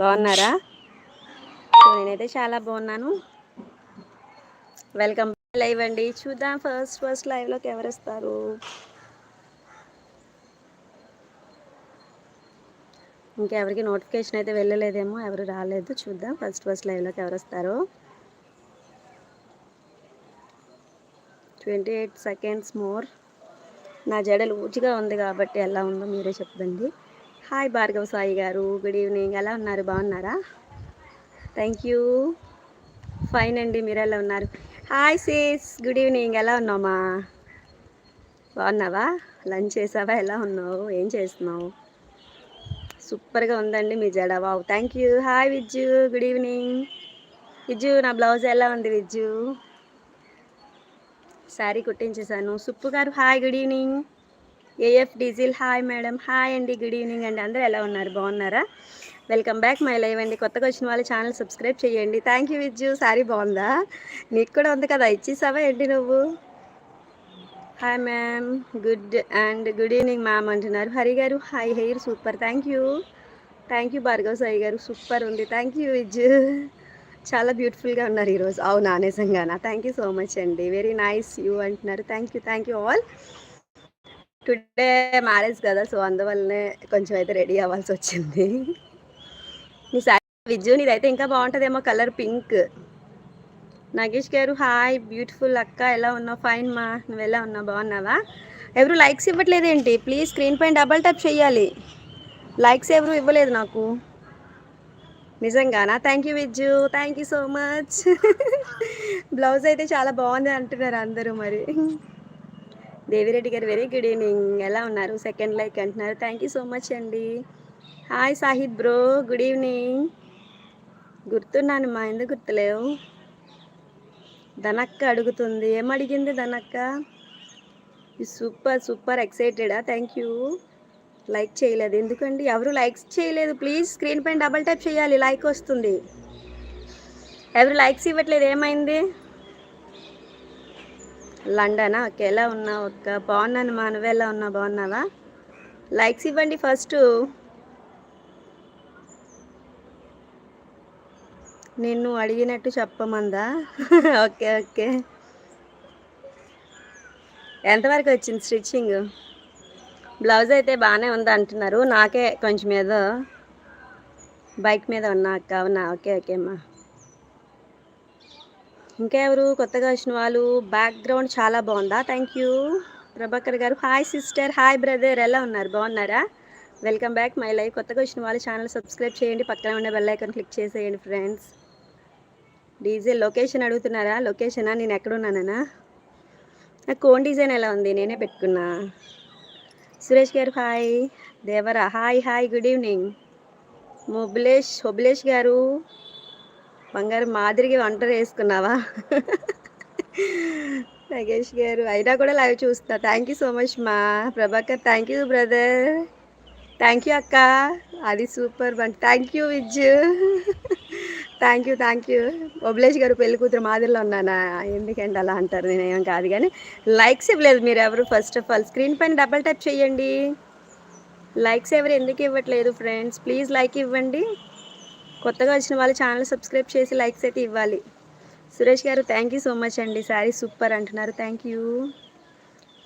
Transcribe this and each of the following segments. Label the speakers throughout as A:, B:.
A: బాగున్నారా? సో నేనైతే చాలా బాగున్నాను. వెల్కమ్ లైవ్ అండి. చూద్దాం ఫస్ట్ ఫస్ట్ లైవ్లోకి ఎవరు వస్తారు ఇంకెవరికి నోటిఫికేషన్ అయితే వెళ్ళలేదేమో ఎవరు రాలేదు. చూద్దాం ఫస్ట్ ఫస్ట్ లైవ్లోకి ఎవరు వస్తారు ట్వంటీ ఎయిట్ సెకండ్స్ మోర్. నా జడలు ఊచిగా ఉంది కాబట్టి ఎలా ఉందో మీరే చెప్పండి. హాయ్ భార్గవ సాయి గారు. Good evening. ఎలా ఉన్నారు? బాగున్నారా? Thank you. ఫైన్ అండి మీరు ఎలా ఉన్నారు? Hi Cs. Good evening. ఎలా ఉన్నామా బాగున్నావా? లంచ్ చేసావా? ఎలా ఉన్నావు? ఏం చేస్తున్నావు? సూపర్గా ఉందండి మీ జడ. Wow. Thank you. Hi Vijju. Good evening. Vijju నా బ్లౌజ్ ఎలా ఉంది విజ్జు? శారీ కుట్టించేశాను. సుప్పు గారు hi. Good evening. AF diesel hi madam hi అండి గుడ్ ఈవినింగ్ అండి అందరూ ఎలా ఉన్నారు? బాగున్నారా? వెల్కమ్ బ్యాక్ మై లైవ్ అండి కొత్తగా వచ్చిన వాళ్ళు ఛానల్ సబ్స్క్రైబ్ చేయండి. థ్యాంక్ యూ విజ్జు సారీ బాగుందా? నీకు కూడా ఉంది కదా ఇచ్చేసావా ఏంటి నువ్వు? Hi ma'am good and good evening ma'am అంటున్నారు. హరి గారు hi hair super thank you thank you Bhargav Sai గారు. సూపర్ ఉంది. థ్యాంక్ యూ విజ్ చాలా బ్యూటిఫుల్గా ఉన్నారు ఈరోజు. అవునా? నిజంగానా? థ్యాంక్ యూ సో మచ్ అండి వెరీ నైస్ యూ అంటున్నారు. Thank you thank you all today marriage కదా సో అందువల్లనే కొంచెం అయితే రెడీ అవ్వాల్సి వచ్చింది. నీ సారీ విజ్జు నీదైతే ఇంకా బాగుంటుందేమో కలర్ పింక్. నాగేష్ గారు హాయ్ బ్యూటిఫుల్ అక్క ఎలా ఉన్నావు? ఫైన్ మా నువ్వు ఎలా ఉన్నావు? బాగున్నావా? ఎవరు లైక్స్ ఇవ్వట్లేదేంటి ప్లీజ్ స్క్రీన్ పైన డబల్ టప్ చేయాలి. లైక్స్ ఎవరు ఇవ్వలేదు నాకు. నిజంగానా? Thank you Vijju thank you so much blouse అయితే చాలా బాగుంది అంటున్నారు అందరూ మరి. దేవిరెడ్డి గారు వెరీ గుడ్ ఈవినింగ్. ఎలా ఉన్నారు? సెకండ్ లైక్ అంటున్నారు. థ్యాంక్ యూ సో మచ్ అండి. Hi Sahid bro good evening. గుర్తున్నాను మా ఎందుకు గుర్తులేవు? ధనక్క అడుగుతుంది. ఏం అడిగింది ధనక్క? Super super ఎక్సైటెడా? Thank you. Like చేయలేదు. ఎందుకండి? ఎవరు లైక్స్ చేయలేదు? ప్లీజ్ స్క్రీన్ పైన డబల్ టైప్ చేయాలి. లైక్ వస్తుంది. ఎవరు లైక్స్ ఇవ్వట్లేదు? ఏమైంది? లండనా? ఓకే ఎలా ఉన్నావు ఒక్క బాగున్నాను మా నువ్వు ఎలా ఉన్నావు? బాగున్నావా? లైక్స్ ఇవ్వండి ఫస్ట్. నిన్ను అడిగినట్టు చెప్పమందా? Okay okay. ఎంతవరకు వచ్చింది స్టిచ్చింగ్? బ్లౌజ్ అయితే బాగానే ఉంది అంటున్నారు. నాకే కొంచెం ఏదో బైక్ మీద ఉన్నా అక్క అవునా? ఓకే ఓకే అమ్మా. ఇంకా ఎవరు కొత్తగా వచ్చిన వాళ్ళు? బ్యాక్గ్రౌండ్ చాలా బాగుందా? థ్యాంక్ యూ ప్రభాకర్ గారు హాయ్ సిస్టర్ హాయ్ బ్రదర్ ఎలా ఉన్నారు? బాగున్నారా? వెల్కమ్ బ్యాక్ మై లైఫ్ కొత్తగా వచ్చిన వాళ్ళు ఛానల్ సబ్స్క్రైబ్ చేయండి. పక్కన ఉండే బెల్ ఐకాన్ క్లిక్ చేసేయండి ఫ్రెండ్స్ డీజే లొకేషన్ అడుగుతున్నారా? లొకేషనా నేను ఎక్కడున్నానా నాకు కోన్ డిజైన్ ఎలా ఉంది? నేనే పెట్టుకున్నా. సురేష్ గారు hi Devara hi hi good evening మొబిలేష్ హొబిలేష్ గారు బంగారు మాదిరిగా వంట వేసుకున్నావా నగేష్ గారు అయినా కూడా లైవ్ చూస్తా థ్యాంక్ యూ సో మచ్ మా Prabhakar. Thank you brother thank you అక్క. అది super bunk thank you Vij. Thank you thank you Obulesh గారు పెళ్ళి కూతురు మాదిరిలో ఉన్నానా? ఎందుకంటే అలా అంటారు నేనేం కాదు కానీ. లైక్స్ ఇవ్వలేదు మీరు ఎవరు ఫస్ట్ ఆఫ్ ఆల్ స్క్రీన్ పైన డబల్ టైప్ చేయండి. లైక్స్ ఎవరు ఎందుకు ఇవ్వట్లేదు ఫ్రెండ్స్ ప్లీజ్ లైక్ ఇవ్వండి. కొత్తగా వచ్చిన వాళ్ళు ఛానల్ సబ్స్క్రైబ్ చేసి లైక్స్ అయితే ఇవ్వాలి. సురేష్ గారు థ్యాంక్ యూ సో మచ్ అండి. సారీ సూపర్ అంటున్నారు. థ్యాంక్ యూ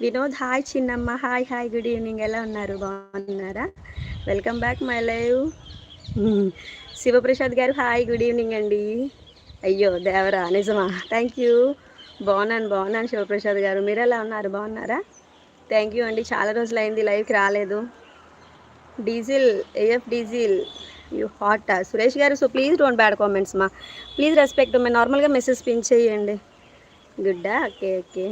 A: వినోద్ హాయ్ చిన్నమ్మ. హాయ్ హాయ్ గుడ్ ఈవినింగ్ ఎలా ఉన్నారు? బాగున్నారా? Welcome back my live Shivaprasad గారు హాయ్ గుడ్ ఈవినింగ్ అండి. అయ్యో దేవరా నిజమా? థ్యాంక్ యూ బాగున్నాను బాగున్నాను శివప్రసాద్ గారు. మీరు ఎలా ఉన్నారు? బాగున్నారా? థ్యాంక్ యూ అండి. చాలా రోజులు అయింది లైవ్కి రాలేదు. Diesel AF diesel you hot Suresh గారు so please don't bad comments మా. ప్లీజ్ రెస్పెక్ట్ మేము నార్మల్గా మెసేజ్ పిన్ చేయండి. గుడ్డా ఓకే ఓకే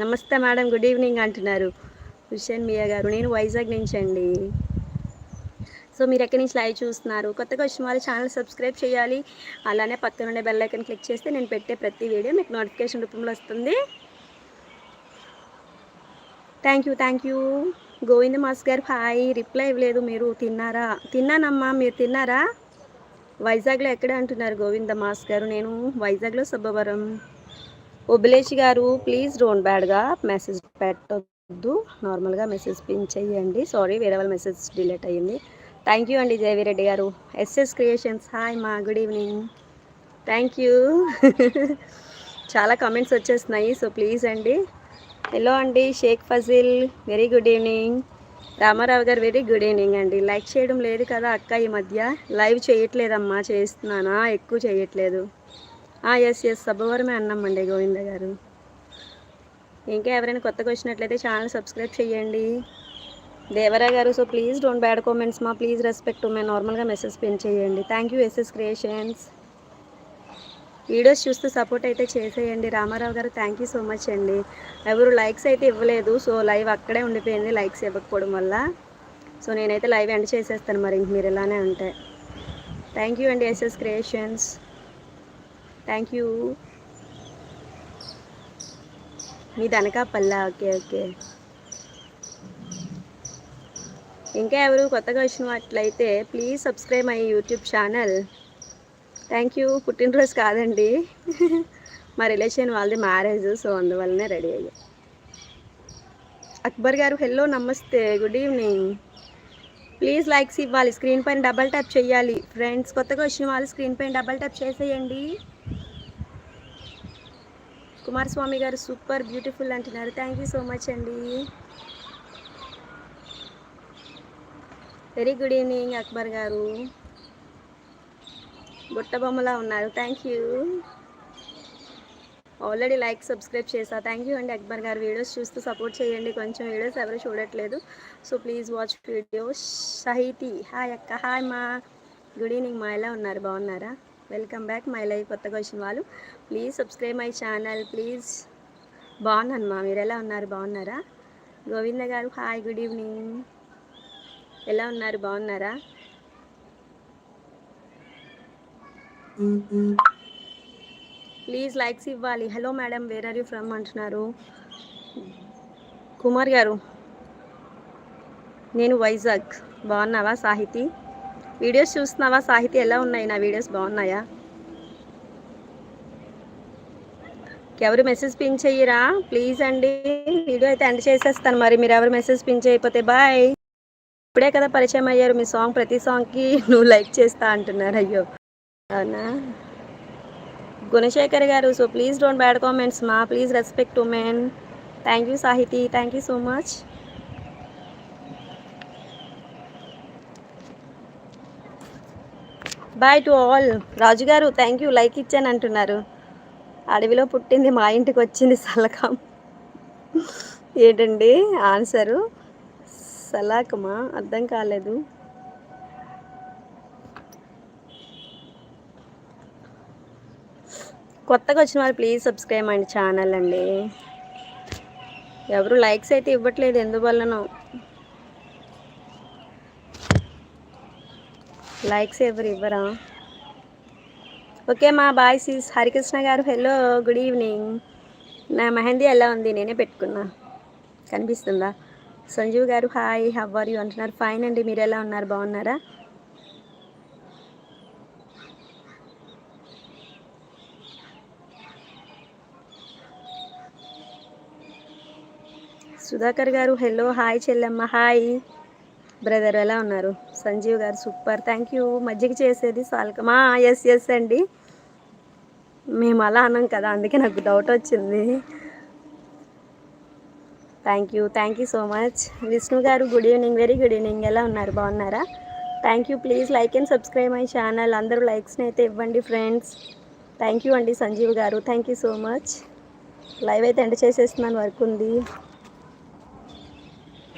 A: నమస్తే మేడం గుడ్ ఈవినింగ్ అంటున్నారు. హుషేన్ మియా గారు నేను వైజాగ్ నుంచి అండి. సో మీరు ఎక్కడి నుంచి లైవ్ చూస్తున్నారు? కొత్తగా వచ్చిన వాళ్ళు ఛానల్ సబ్స్క్రైబ్ చేయాలి. అలానే పక్కన ఉండే బెల్ ఐకన్ క్లిక్ చేస్తే నేను పెట్టే ప్రతి వీడియో మీకు నోటిఫికేషన్ రూపంలో వస్తుంది. Thank you thank you Govinda mass గారు హాయ్. రిప్లై ఇవ్వలేదు. మీరు తిన్నారా? తిన్నానమ్మా. మీరు తిన్నారా? వైజాగ్లో ఎక్కడ అంటున్నారు గోవింద మాస్ గారు? నేను వైజాగ్లో సబ్బవరం. ఒబిలేష్ గారు ప్లీజ్ డోంట్ బ్యాడ్గా మెసేజ్ పెట్టొద్దు. నార్మల్గా మెసేజ్ పిన్ చేయండి సారీ వేరే వాళ్ళ మెసేజ్ డిలీట్ అయ్యింది. థ్యాంక్ యూ అండి జయవీరెడ్డి గారు. ఎస్ఎస్ క్రియేషన్స్ హాయ్ మా గుడ్ ఈవినింగ్. Thank you. చాలా కమెంట్స్ వచ్చేస్తున్నాయి. సో ప్లీజ్ అండి. హలో అండి Sheikh Fazil. Very good evening Ramarao గారు వెరీ గుడ్ ఈవినింగ్ అండి. లైక్ చేయడం లేదు కదా అక్క ఈ మధ్య. లైవ్ చేయట్లేదమ్మా చేస్తున్నానా? ఎక్కువ చేయట్లేదు. ఎస్ ఎస్ సబ్బవరమే అన్నామండి గోవింద గారు. ఇంకా ఎవరైనా కొత్తగా వచ్చినట్లయితే ఛానల్ సబ్స్క్రైబ్ చేయండి దేవరా గారు so please don't bad comments మా ప్లీజ్ రెస్పెక్ట్ మే నార్మల్గా మెసేజ్ పెన్ చేయండి. Thank you SS creations videos చూస్తూ సపోర్ట్ అయితే చేసేయండి. రామారావు గారు థ్యాంక్ యూ సో మచ్ అండి. ఎవరు లైక్స్ అయితే ఇవ్వలేదు. సో లైవ్ అక్కడే ఉండిపోయింది లైక్స్ ఇవ్వకపోవడం వల్ల. సో నేనైతే లైవ్ ఎండ్ చేసేస్తాను మరి. ఇంక మీరు ఇలానే ఉంటే. థ్యాంక్ యూ అండి ఎస్ఎస్ క్రియేషన్స్ థ్యాంక్ యూ మీ దనకాపల్లా ఓకే ఓకే. ఇంకా ఎవరు కొత్తగా వచ్చినట్లయితే please subscribe my YouTube channel thank you పుట్టినరోజు కాదండి. మా రిలేషన్ వాళ్ళది మ్యారేజ్ సో అందువల్లనే రెడీ అయ్యా. అక్బర్ గారు హెల్లో నమస్తే. గుడ్ ఈవినింగ్ ప్లీజ్ లైక్స్ ఇవ్వాలి స్క్రీన్ పైన డబల్ ట్యాప్ చేయాలి. ఫ్రెండ్స్ కొత్తగా వచ్చిన వాళ్ళు స్క్రీన్ పైన డబల్ ట్యాప్ చేసేయండి. కుమారస్వామి గారు సూపర్ బ్యూటిఫుల్ అంటున్నారు. థ్యాంక్ యూ సో మచ్ అండి. వెరీ గుడ్ ఈవినింగ్ అక్బర్ గారు. బుట్ట బొమ్మలా ఉన్నారు. Thank you already like subscribe చేసా. థ్యాంక్ యూ అండి అక్బర్ గారు వీడియోస్ చూస్తూ సపోర్ట్ చేయండి. కొంచెం వీడియోస్ ఎవరు చూడట్లేదు. So please watch videos Sahiti hi అక్క. హాయ్ మా గుడ్ ఈవినింగ్ మా ఎలా ఉన్నారు? బాగున్నారా? వెల్కమ్ బ్యాక్ మై లైఫ్ కొత్తగా వచ్చిన వాళ్ళు. Please subscribe my channel please బాగున్నాను మా. మీరు ఎలా ఉన్నారు? బాగున్నారా? గోవింద గారు హాయ్ గుడ్ ఈవినింగ్ ఎలా ఉన్నారు? బాగున్నారా? ప్లీజ్ లైక్స్ ఇవ్వాలి. Hello madam where are you from అంటున్నారు. కుమార్ గారు నేను వైజాగ్. బాగున్నావా సాహితి? వీడియోస్ చూస్తున్నావా సాహితి? ఎలా ఉన్నాయి? నా వీడియోస్ బాగున్నాయా? ఎవరు మెసేజ్ పిన్ చెయ్యరా ప్లీజ్ అండి. వీడియో అయితే ఎండ్ చేసేస్తాను మరి. మీరు ఎవరు మెసేజ్ పిన్ చేయకపోతే బాయ్ ఇప్పుడే కదా పరిచయం అయ్యారు. మీ సాంగ్ ప్రతి సాంగ్కి నువ్వు లైక్ చేస్తా అంటున్నారు. అయ్యో. అవునా? గుణశేఖర్ గారు so please don't bad comments మా please respect to men thank you Sahiti thank you so much bye to all Raju గారు థ్యాంక్ యూ లైక్ ఇచ్చాను అంటున్నారు. అడవిలో పుట్టింది మా ఇంటికి వచ్చింది సలకం. ఏంటండి? ఆన్సరు సలాకమా అర్థం కాలేదు. కొత్తగా వచ్చిన వాళ్ళు ప్లీజ్ సబ్స్క్రైబ్ అండి ఛానల్ అండి. ఎవరు లైక్స్ అయితే ఇవ్వట్లేదు ఎందువల్లనో. లైక్స్ ఎవరు ఇవ్వరా? ఓకే మా బాయ్ సీస్ హరికృష్ణ గారు హలో గుడ్ ఈవినింగ్ నా మెహందీ ఎలా ఉంది? నేనే పెట్టుకున్నా. కనిపిస్తుందా? సంజీవ్ గారు హాయ్ హవ్ యూ అంటున్నారు. ఫైన్ అండి మీరు ఎలా ఉన్నారు? బాగున్నారా? సుధాకర్ గారు హలో హాయ్ చెల్లెమ్మ హాయ్ బ్రదర్ ఎలా ఉన్నారు? సంజీవ్ గారు సూపర్ థ్యాంక్ యూ మజ్జిగ చేసేది సాల్కమా ఎస్ ఎస్ అండి. మేము అలా అన్నాం కదా అందుకే నాకు డౌట్ వచ్చింది. Thank you thank you so much Vishnu గారు good evening very good evening ఎలా ఉన్నారు? బాగున్నారా? Thank you please like and subscribe my channel అందరూ లైక్స్ని అయితే ఇవ్వండి ఫ్రెండ్స్ థ్యాంక్ యూ అండి సంజీవ్ గారు thank you so much live అయితే ఎండ్ చేసేస్తున్నాను వర్క్ ఉంది.